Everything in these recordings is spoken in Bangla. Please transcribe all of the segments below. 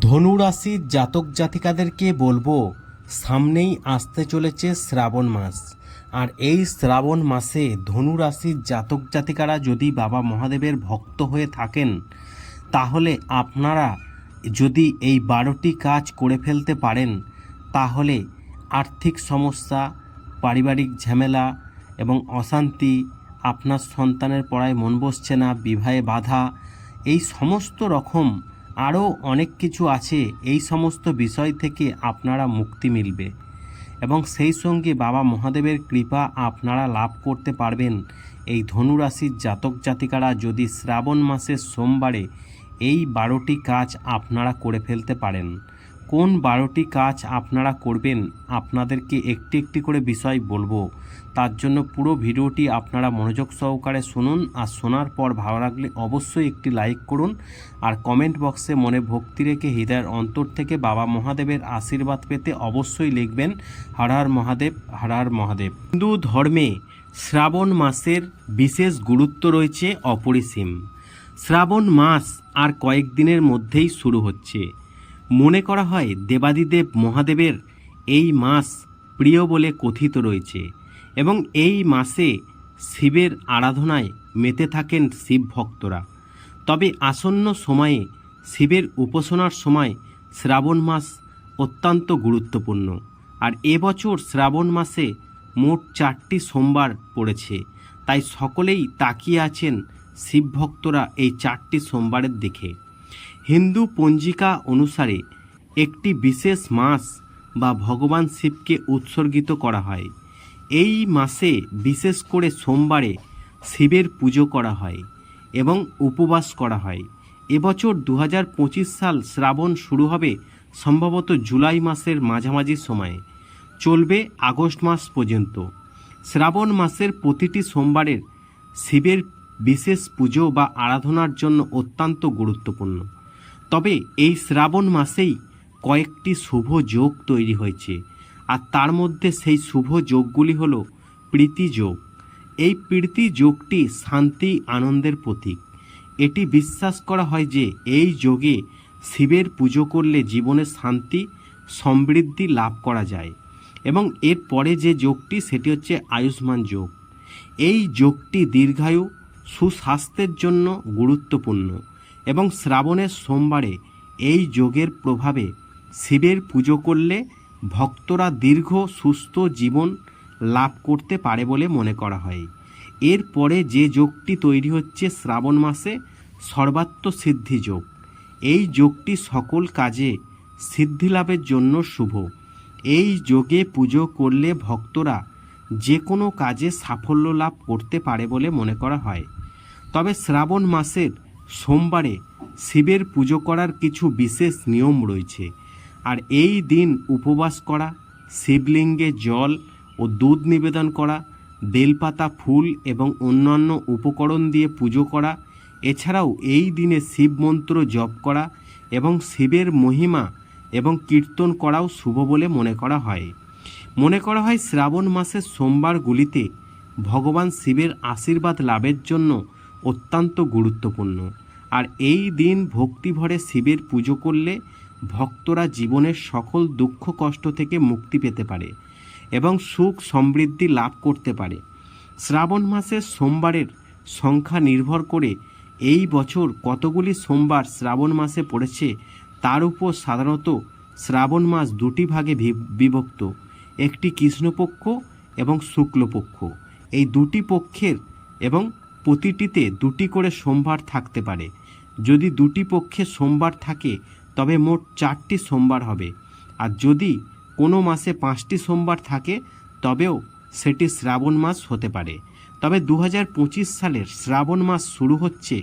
ধনুরাশির জাতক জাতিকাদেরকে বলব, সামনেই আসতে চলেছে শ্রাবণ মাস। আর এই শ্রাবণ মাসে ধনুরাশির জাতক জাতিকারা যদি বাবা মহাদেবের ভক্ত হয়ে থাকেন, তাহলে আপনারা যদি এই বারোটি কাজ করে ফেলতে পারেন, তাহলে আর্থিক সমস্যা, পারিবারিক ঝামেলা এবং অশান্তি, আপনার সন্তানের পড়ায় মন বসছে না, বিবাহে বাধা, এই সমস্ত রকম আরও অনেক কিছু আছে এই সমস্ত বিষয় থেকে আপনারা মুক্তি মিলবে। এবং সেই সঙ্গে বাবা মহাদেবের কৃপা আপনারা লাভ করতে পারবেন। এই ধনুরাশির জাতক জাতিকারা যদি শ্রাবণ মাসের সোমবারে এই বারোটি কাজ আপনারা করে ফেলতে পারেন। কোন বারোটি কাজ আপনারা করবেন, আপনাদেরকে একটি একটি করে বিষয় বলব। তার জন্য পুরো ভিডিওটি আপনারা মনোযোগ সহকারে শুনুন আর শোনার পর ভালো লাগলে অবশ্যই একটি লাইক করুন আর কমেন্ট বক্সে মনে ভক্তি রেখে হৃদয়ের অন্তর থেকে বাবা মহাদেবের আশীর্বাদ পেতে অবশ্যই লিখবেন, হর হর মহাদেব, হর হর মহাদেব। হিন্দু ধর্মে শ্রাবণ মাসের বিশেষ গুরুত্ব রয়েছে অপরিসীম। শ্রাবণ মাস আর কয়েকদিনের মধ্যেই শুরু হচ্ছে। মনে করা হয় দেবাদিদেব মহাদেবের এই মাস প্রিয় বলে কথিত রয়েছে এবং এই মাসে শিবের আরাধনায় মেতে থাকেন শিব ভক্তরা। তবে আসন্ন সময়ে শিবের উপাসনার সময় শ্রাবণ মাস অত্যন্ত গুরুত্বপূর্ণ। আর এবছর শ্রাবণ মাসে মোট চারটি সোমবার পড়েছে। তাই সকলেই তাকিয়ে আছেন শিব ভক্তরা এই চারটি সোমবারের দিকে। হিন্দু পঞ্জিকা অনুসারে একটি বিশেষ মাস বা ভগবান শিবকে উৎসর্গিত করা হয়। এই মাসে বিশেষ করে সোমবারে শিবের পুজো করা হয় এবং উপবাস করা হয়। এবছর দু হাজার পঁচিশ সাল শ্রাবণ শুরু হবে সম্ভবত জুলাই মাসের মাঝামাঝি সময়ে। চলবে আগস্ট মাস পর্যন্ত। শ্রাবণ মাসের প্রতিটি সোমবারের শিবের বিশেষ পুজো বা আরাধনার জন্য অত্যন্ত গুরুত্বপূর্ণ। তবে এই শ্রাবণ মাসেই কয়েকটি শুভ যোগ তৈরি হয়েছে, আর তার মধ্যে সেই শুভ যোগগুলি হলো প্রীতি যোগ। এই প্রীতি যোগটি শান্তি আনন্দের প্রতীক। এটি বিশ্বাস করা হয় যে এই যোগে শিবের পুজো করলে জীবনে শান্তি, সমৃদ্ধি লাভ করা যায় এবং এর পরে যে যোগটি সেটি হচ্ছে আয়ুষ্মান যোগ। এই যোগটি দীর্ঘায়ু, সুস্বাস্থ্যের জন্য গুরুত্বপূর্ণ। এবং শ্রাবণের সোমবারে এই যোগের প্রভাবে শিবের পুজো করলে ভক্তরা দীর্ঘ সুস্থ জীবন লাভ করতে পারে বলে মনে করা হয়। এরপরে যে যোগটি তৈরি হচ্ছে শ্রাবণ মাসে, সর্বাত্ম সিদ্ধি যোগ। এই যোগটি সকল কাজে সিদ্ধি লাভের জন্য শুভ। এই যোগে পুজো করলে ভক্তরা যে কোনো কাজে সাফল্য লাভ করতে পারে বলে মনে করা হয়। তবে শ্রাবণ মাসের সোমবারে শিবের পুজো করার কিছু বিশেষ নিয়ম রয়েছে। আর এই দিন উপবাস করা, শিবলিঙ্গে জল ও দুধ নিবেদন করা, বেলপাতা, ফুল এবং অন্যান্য উপকরণ দিয়ে পুজো করা, এছাড়াও এই দিনে শিব মন্ত্র জপ করা এবং শিবের মহিমা এবং কীর্তন করাও শুভ বলে মনে করা হয়। মনে করা হয় শ্রাবণ মাসের সোমবারগুলিতে ভগবান শিবের আশীর্বাদ লাভের জন্য অত্যন্ত গুরুত্বপূর্ণ। আর এই দিন ভক্তিভরে শিবের পুজো করলে ভক্তরা জীবনের সকল দুঃখ কষ্ট থেকে মুক্তি পেতে পারে এবং সুখ সমৃদ্ধি লাভ করতে পারে। শ্রাবণ মাসের সোমবারের সংখ্যা নির্ভর করে এই বছর কতগুলি সোমবার শ্রাবণ মাসে পড়েছে তার উপর সাধারণত শ্রাবণ মাস দুটি ভাগে বিভক্ত। একটি কৃষ্ণপক্ষ এবং শুক্লপক্ষ। এই দুটি পক্ষের এবং প্রতিটিতে দুটি করে সোমবার থাকতে পারে। যদি দুটি পক্ষে সোমবার থাকে, তবে মোট চারটি সোমবার হবে। আর যদি কোনো মাসে পাঁচটি সোমবার থাকে, তবেও সেটি শ্রাবণ মাস হতে পারে। তবে দু হাজার পঁচিশ সালের শ্রাবণ মাস শুরু হচ্ছে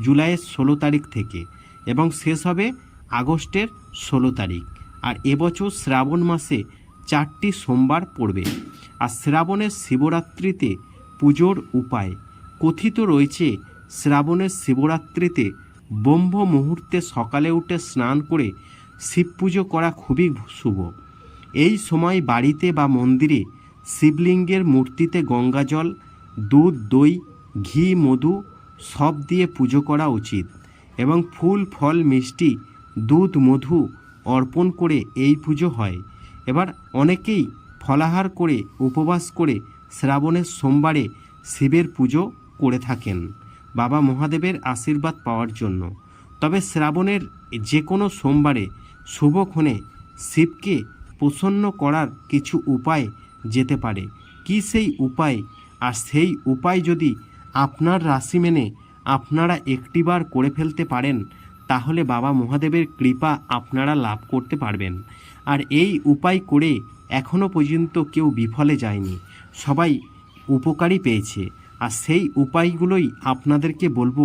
জুলাইয়ের ষোলো তারিখ থেকে এবং শেষ হবে আগস্টের ষোলো তারিখ। আর এবছর শ্রাবণ মাসে চারটি সোমবার পড়বে। আর শ্রাবণের শিবরাত্রিতে পুজোর উপায় কথিত রয়েছে শ্রাবণের শিবরাত্রিতে ব্রহ্ম মুহূর্তে সকালে উঠে স্নান করে শিব পুজো করা খুবই শুভ। এই সময় বাড়িতে বা মন্দিরে শিবলিঙ্গের মূর্তিতে গঙ্গাজল, দুধ, দই, ঘি, মধু সব দিয়ে পুজো করা উচিত এবং ফুল, ফল, মিষ্টি, দুধ, মধু অর্পণ করে এই পুজো হয়। এবার অনেকেই ফলাহার করে, উপবাস করে শ্রাবণের সোমবারে শিবের পুজো করে থাকেন। বাবা মহাদেবের আশীর্বাদ পাওয়ার জন্য। তবে শ্রাবণের যে কোনো সোমবারে শুভক্ষণে শিবকে প্রসন্ন করার কিছু উপায় যেতে পারে। কি সেই উপায়? আর সেই উপায় যদি আপনার রাশি মেনে আপনারা একটিবার করে ফেলতে পারেন, তাহলে বাবা মহাদেবের কৃপা আপনারা লাভ করতে পারবেন। আর এই উপায় করে এখনও পর্যন্ত কেউ বিফলে যায়নি। সবাই উপকারী পেয়েছে। আর সেই উপায়গুলোই আপনাদেরকে বলব,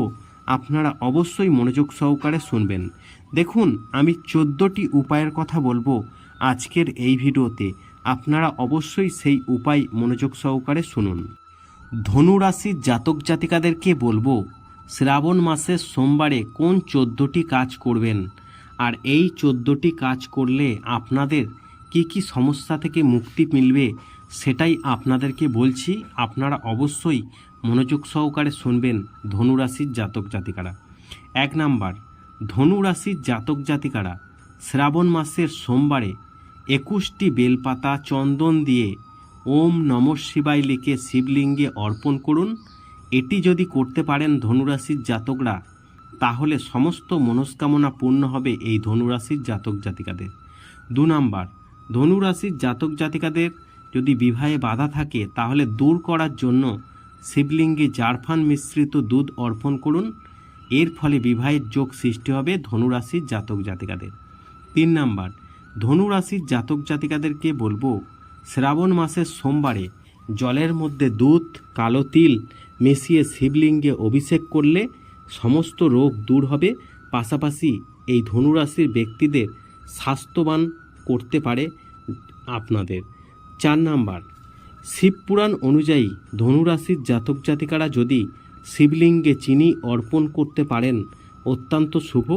আপনারা অবশ্যই মনোযোগ সহকারে শুনবেন। দেখুন, আমি চোদ্দোটি উপায়ের কথা বলব আজকের এই ভিডিওতে। আপনারা অবশ্যই সেই উপায় মনোযোগ সহকারে শুনুন। ধনু রাশির জাতক জাতিকাদেরকে বলব, শ্রাবণ মাসের সোমবারে কোন চোদ্দোটি কাজ করবেন? আর এই চোদ্দোটি কাজ করলে আপনাদের কি কি সমস্যা থেকে মুক্তি মিলবে সেটাই আপনাদেরকে বলছি। আপনারা অবশ্যই মনোযোগ সহকারে শুনবেন ধনুরাশির জাতক জাতিকারা। এক নাম্বার, ধনুরাশির জাতক জাতিকারা শ্রাবণ মাসের সোমবারে একুশটি বেলপাতা চন্দন দিয়ে ওম নম শিবায় লিখে শিবলিঙ্গে অর্পণ করুন। এটি যদি করতে পারেন ধনুরাশির জাতকরা, তাহলে সমস্ত মনস্কামনা পূর্ণ হবে এই ধনুরাশির জাতক জাতিকাদের। দু নাম্বার, ধনুরাশির জাতক জাতিকাদের যদি বিবাহে বাধা থাকে, তাহলে দূর করার জন্য শিবলিঙ্গে জারফান মিশ্রিত দুধ অর্পণ করুন। এর ফলে বিবাহের যোগ সৃষ্টি হবে ধনুরাশির জাতক জাতিকাদের। তিন নাম্বার ধনুরাশির জাতক জাতিকাদেরকে বলব, শ্রাবণ মাসের সোমবারে জলের মধ্যে দুধ, কালো তিল মিশিয়ে শিবলিঙ্গে অভিষেক করলে সমস্ত রোগ দূর হবে। পাশাপাশি এই ধনুরাশির ব্যক্তিদের স্বাস্থ্যবান করতে পারে আপনাদের। চার নাম্বার শিবপুরাণ অনুযায়ী ধনুরাশির জাতক জাতিকারা যদি শিবলিঙ্গে চিনি অর্পণ করতে পারেন, অত্যন্ত শুভ।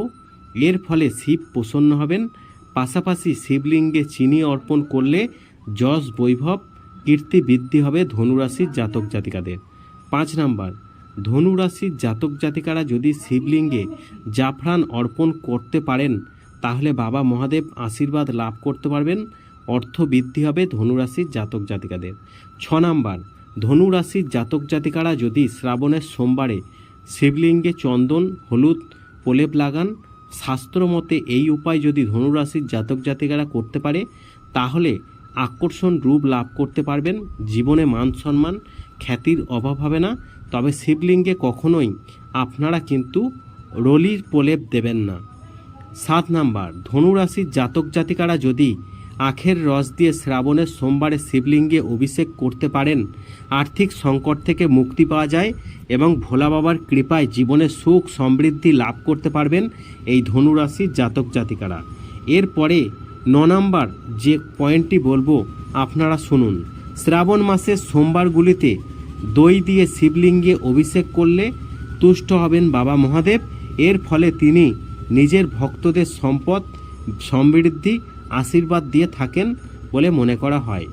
এর ফলে শিব প্রসন্ন হবেন। পাশাপাশি শিবলিঙ্গে চিনি অর্পণ করলে যশ বৈভব, কীর্তি বৃদ্ধি হবে ধনুরাশির জাতক জাতিকাদের। পাঁচ নাম্বার, ধনুরাশির জাতক জাতিকারা যদি শিবলিঙ্গে জাফরান অর্পণ করতে পারেন, তাহলে বাবা মহাদেব আশীর্বাদ লাভ করতে পারবেন। অর্থ বৃদ্ধি হবে ধনুরাশির জাতক জাতিকাদের। ছ নাম্বার, ধনুরাশির জাতক জাতিকারা যদি শ্রাবণের সোমবারে শিবলিঙ্গে চন্দন, হলুদ, প্রলেপ লাগান শাস্ত্রমতে এই উপায় যদি ধনুরাশির জাতক জাতিকারা করতে পারে, তাহলে আকর্ষণ রূপ লাভ করতে পারবেন, জীবনে মান সম্মান, খ্যাতির অভাব হবে না। তবে শিবলিঙ্গে কখনোই আপনারা কিন্তু রলির প্রলেপ দেবেন না। সাত নাম্বার, ধনুরাশির জাতক জাতিকারা যদি আখের রস দিয়ে শ্রাবণের সোমবারে শিবলিঙ্গে অভিষেক করতে পারেন। আর্থিক সংকট থেকে মুক্তি পাওয়া যায় এবং ভোলা বাবার কৃপায় জীবনে সুখ সমৃদ্ধি লাভ করতে পারবেন এই ধনুরাশির জাতক জাতিকারা। এরপরে ন নাম্বার যে পয়েন্টটি বলব, আপনারা শুনুন। শ্রাবণ মাসের সোমবারগুলিতে দই দিয়ে শিবলিঙ্গে অভিষেক করলে তুষ্ট হবেন বাবা মহাদেব। এর ফলে তিনি নিজের ভক্তদের সম্পদ সমৃদ্ধি আশীর্বাদ দিয়ে থাকেন বলে মনে করা হয়।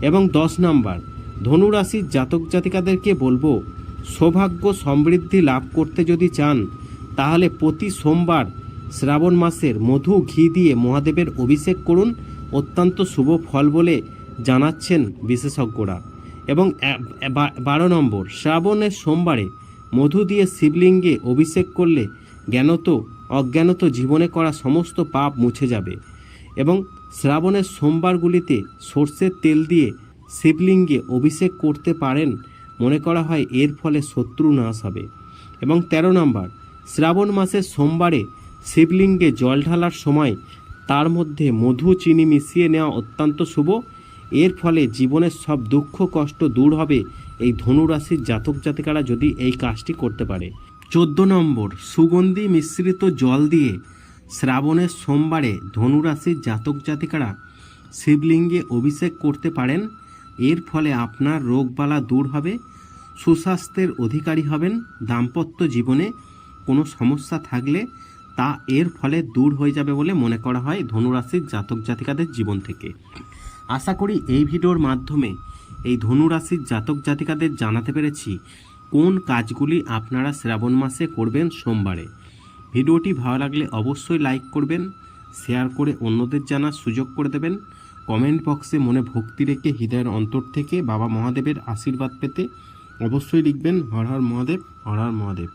এবং দশ নাম্বার ধনুরাশির জাতক জাতিকাদেরকে বলব, সৌভাগ্য সমৃদ্ধি লাভ করতে যদি চান, তাহলে প্রতি সোমবার শ্রাবণ মাসের মধু ঘি দিয়ে মহাদেবের অভিষেক করুন। অত্যন্ত শুভ ফল বলে জানাচ্ছেন বিশেষজ্ঞরা। এবং বারো নম্বর, শ্রাবণের সোমবারে মধু দিয়ে শিবলিঙ্গে অভিষেক করলে জ্ঞানত, অজ্ঞানত জীবনে করা সমস্ত পাপ মুছে যাবে। এবং শ্রাবণের সোমবারগুলিতে সর্ষের তেল দিয়ে শিবলিঙ্গে অভিষেক করতে পারেন মনে করা হয় এর ফলে শত্রু নাশ হবে। এবং তেরো নম্বর, শ্রাবণ মাসের সোমবারে শিবলিঙ্গে জল ঢালার সময় তার মধ্যে মধু, চিনি মিশিয়ে নেওয়া অত্যন্ত শুভ। এর ফলে জীবনের সব দুঃখ, কষ্ট দূর হবে এই ধনুরাশির জাতক জাতিকারা যদি এই কাজটি করতে পারে। চোদ্দ নম্বর, সুগন্ধি মিশ্রিত জল দিয়ে শ্রাবণের সোমবারে ধনুরাশির জাতক জাতিকারা শিবলিঙ্গে অভিষেক করতে পারেন। এর ফলে আপনার রোগবালা দূর হবে, সুস্বাস্থ্যের অধিকারী হবেন, দাম্পত্য জীবনে কোনো সমস্যা থাকলে তা এর ফলে দূর হয়ে যাবে বলে মনে করা হয় ধনুরাশির জাতক জাতিকাদের জীবন থেকে। আশা করি এই ভিডিওর মাধ্যমে এই ধনুরাশির জাতক জাতিকাদের জানাতে পেরেছি কোন কাজগুলি আপনারা শ্রাবণ মাসে করবেন সোমবারে। ভিডিওটি ভালো লাগলে অবশ্যই লাইক করবেন, শেয়ার করে অন্যদের জানার সুযোগ করে দেবেন। কমেন্ট বক্সে মনে ভক্তি রেখে হৃদয়ের অন্তর থেকে বাবা মহাদেবের আশীর্বাদ পেতে অবশ্যই লিখবেন হর হর মহাদেব, হর হর মহাদেব।